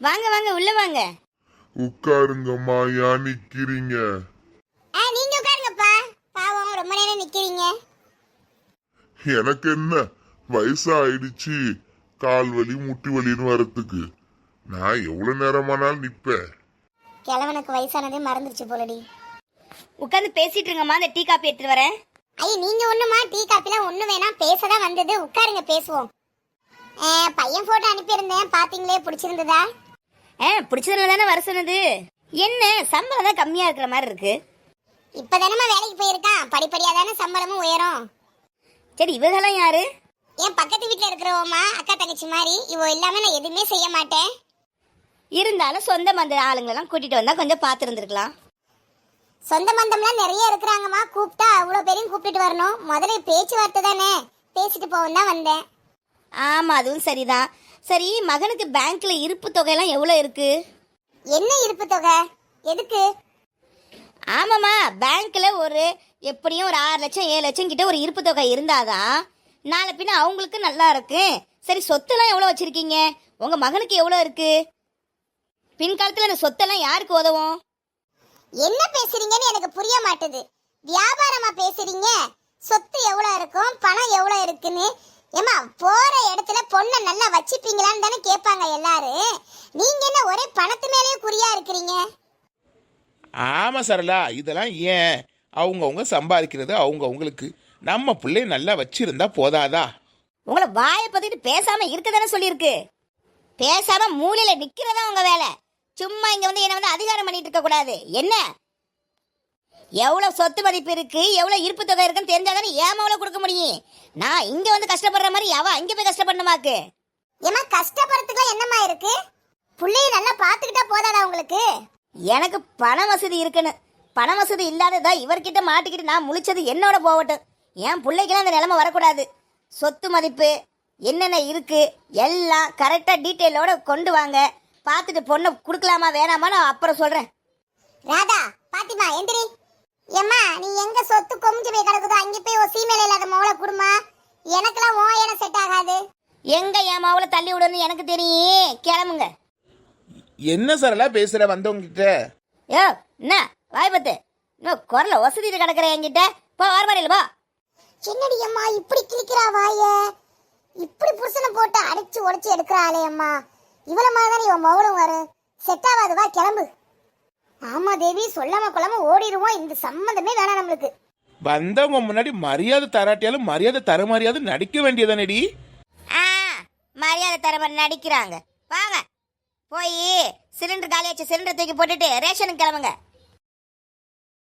வாங்க வாங்க உள்ள வாங்க. உட்காருங்கம்மா ஏன் நிக்கிறீங்க. ஆ நீங்க உட்காருங்கப்பா. பாவம் ரொம்ப நேரம் நிக்கிறீங்க. எனக்கு என்ன? வயசாயிடுச்சு. கால் வலி முட்டி வலின்னு வரத்துக்கு நான் எவ்வளவு நேரமானாலும் நிப்பேன். கிழவனுக்கு வயசானதே மறந்துருச்சு போலடி. உட்காந்து பேசிட்டு இருங்கம்மா அந்த டீ காப்பி எடுத்துட்டு வரேன். ஐய நீங்க ஒண்ணுமா? டீ காப்பிலாம் ஒண்ணு வேணாம். பேசதான் வந்தது. உட்காருங்க பேசுவோம். ஆ, பையன் போட்டோ அனுப்பியிருந்தேன். பாத்தீங்களே பிடிச்சிருந்ததா? ஆ பிடிச்சதுல தானே வர சொன்னது? என்ன சம்பளம் தான் கம்மியா இருக்கிற மாதிரி இருக்கு. இப்பதானமா வேலைக்கு போயிருக்கான் படிப்படியா தானே சம்பளமும் உயரும். சரி இவங்கெல்லாம் யாரு? என் பக்கத்து வீட்டுல இருக்கிறவமா அக்கா தங்கச்சி மாதிரி. இவ இல்லாம நான் எதுவுமே செய்ய மாட்டேன். இருந்தாலும் சொந்த மந்த ஆளுங்களெல்லாம் கூட்டிட்டு வந்தா கொஞ்சம் பார்த்துருந்துருக்கலாம். சொந்த பந்தம்லாம் நிறைய இருக்கிறாங்கம்மா. கூப்பிட்டா அவ்வளோ பேரையும் கூப்பிட்டுட்டு வரணும். முதல்ல பேச்சுவார்த்தை தானே. பேசிட்டு போவோம் தான் வந்தேன். ஆமா அதுவும் சரிதான். சரி மகனுக்கு பேங்க்ல இருப்பு தொகையெல்லாம் எவ்வளவு இருக்கு? என்ன இருப்பு தொகை? எதுக்கு? ஆமாம்மா பேங்க்ல ஒரு எப்படியும் ஒரு ஆறு லட்சம் ஏழு லட்சம் கிட்ட ஒரு இருப்பு தொகை இருந்தாதான் நாளை பின்ன அவங்களுக்கு நல்லா இருக்கு. சரி சொத்தெல்லாம் எவ்வளோ வச்சிருக்கீங்க? உங்க மகனுக்கு எவ்வளோ இருக்கு? பின்காலத்தில் அந்த சொத்தெல்லாம் யாருக்கு உதவும்? என்ன பேசுறீங்கன்னு எனக்கு புரிய மாட்டுது. வியாபாரமா பேசுறீங்க? சொத்து எவ்வளவு இருக்கும்? பணம் எவ்வளவு இருக்குன்னு? ஏமா போற இடத்துல பொண்ணை நல்லா வச்சுப்பீங்களான்னு தானே கேட்பாங்க எல்லாரும் நீங்க என்ன ஒரே பணத்து மேலேயே குறியா இருக்கிறீங்க? ஆமாம் சரளா இதெல்லாம் ஏன்? அவங்கவுங்க சம்பாதிக்கிறது அவங்கவுங்களுக்கு. நம்ம பிள்ளை நல்லா வச்சிருந்தா போதாதா? உங்களை வாயை பத்திட்டு பேசாம இருக்க தானே சொல்லியிருக்கு. பேசாம மூலையில நிக்கிறதா உங்க வேலை. சும்மா இங்க வந்து என்ன வந்து அதிகாரம் பண்ணிட்டு இருக்க கூடாது. என்ன? எவ்வளவு சொத்து மதிப்பு இருக்கு எவ்வளவு இருப்பு தொகை இருக்குன்னு தெரிஞ்சாதானே ஏமாவில கொடுக்க முடியும்? நான் இங்க வந்து கஷ்டப்படுற மாதிரி அவ அங்க போய் கஷ்டப்படணுமாக்கு? ஏமா கஷ்டப்படுறதுக்குலாம் என்னம்மா இருக்கு? புள்ளைய நல்லா பாத்துக்கிட்டா போதாதா உங்களுக்கு? எனக்கு பண வசதி இருக்குன்னு. பண வசதி இல்லாததா இவர்கிட்ட மாட்டிக்கிட்டு நான் முழிச்சது என்னோட போகட்டும். என் பிள்ளைக்கெல்லாம் அந்த நிலைமை வரக்கூடாது. சொத்து மதிப்பு என்னென்ன இருக்கு எல்லாம் கரெக்டாக டீட்டெயிலோட கொண்டு வாங்க. பார்த்துட்டு பொண்ணை கொடுக்கலாமா வேணாமா நான் அப்புறம் சொல்கிறேன் ராதா பாத்திமா எந்திரி. நீ எங்க சொத்து கொமிஞ்சு போய் கிடக்குதோ அங்க போய் ஒரு சீமையில இல்லாத மோளை குடுமா. எனக்கெல்லாம் ஓ இடம் செட் ஆகாது. எங்க என் மாவுல தள்ளி விடணும்னு எனக்கு தெரியும். கிளம்புங்க. என்ன சரளா பேசுற வந்தவங்கிட்ட? யோ என்ன? வாய் பத்து. இன்னும் குரல வசதி கிடக்குற என்கிட்ட. போ வரமாடியில் போ. என்னடி அம்மா இப்படி கிழிக்கிறா வாய? இப்படி புருஷனை போட்டு அடிச்சு உடைச்சு எடுக்கிறாளே அம்மா. இவ்வளவு மாதிரி தான் இவன் மௌனம் வரும் செட் ஆகாது வா கிளம்பு. ஆமா தேவி சொல்லாம கொள்ளாம ஓடிடுவோம் இந்த சம்மந்தமே வேணாம் நம்மளுக்கு. வந்தவங்க முன்னாடி மரியாதை தராட்டியாலும் மரியாதை தர மரியாதை நடிக்க வேண்டியதானடி ஆ மரியாதை தரமா நடிக்கிறாங்க. வாங்க போய் சிலிண்டர் காலி வச்சு சிலிண்டர் தூக்கி போட்டுட்டு ரேஷனுக்கு கிளம்புங்க.